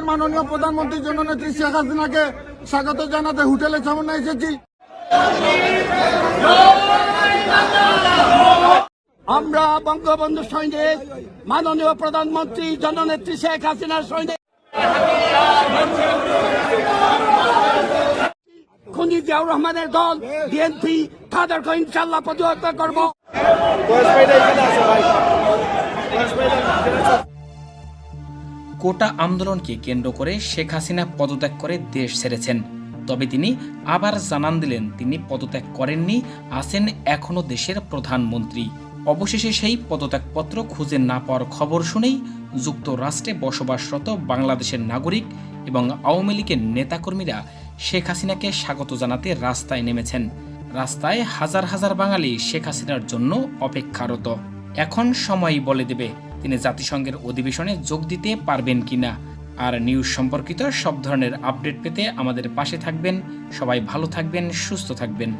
আমাদের মাননীয় প্রধানমন্ত্রী জননেত্রী শেখ হাসিনাকে স্বাগত জানাতে হোটেলের সামনে এসেছি। আমরা বঙ্গবন্ধু সৈনিক, মাননীয় প্রধানমন্ত্রী, জননেত্রী শেখ হাসিনার খুনি জিয়াউর রহমানের দল, বিএনপি তাদেরকে ইনশাল্লাহ প্রতিহত করব। কোটা আন্দোলনকে কেন্দ্র করে শেখ হাসিনা পদত্যাগ করে দেশ ছেড়েছেন। তবে তিনি আবার জানান দিলেন তিনি পদত্যাগ করেননি, আছেন এখনও দেশের প্রধানমন্ত্রী। অবশেষে সেই পদত্যাগপত্র খুঁজে না পাওয়ার খবর শুনেই যুক্তরাষ্ট্রে বসবাসরত বাংলাদেশের নাগরিক এবং আওয়ামী লীগের নেতাকর্মীরা শেখ হাসিনাকে স্বাগত জানাতে রাস্তায় নেমেছেন। রাস্তায় হাজার হাজার বাঙালি শেখ হাসিনার জন্য অপেক্ষারত। এখন সময় বলে দেবে তিনি জাতিসংঘের অধিবেশনে যোগ দিতে পারবেন কিনা। আর নিউজ সম্পর্কিত সব ধরনের আপডেট পেতে আমাদের পাশে থাকবেন। সবাই ভালো থাকবেন, সুস্থ থাকবেন।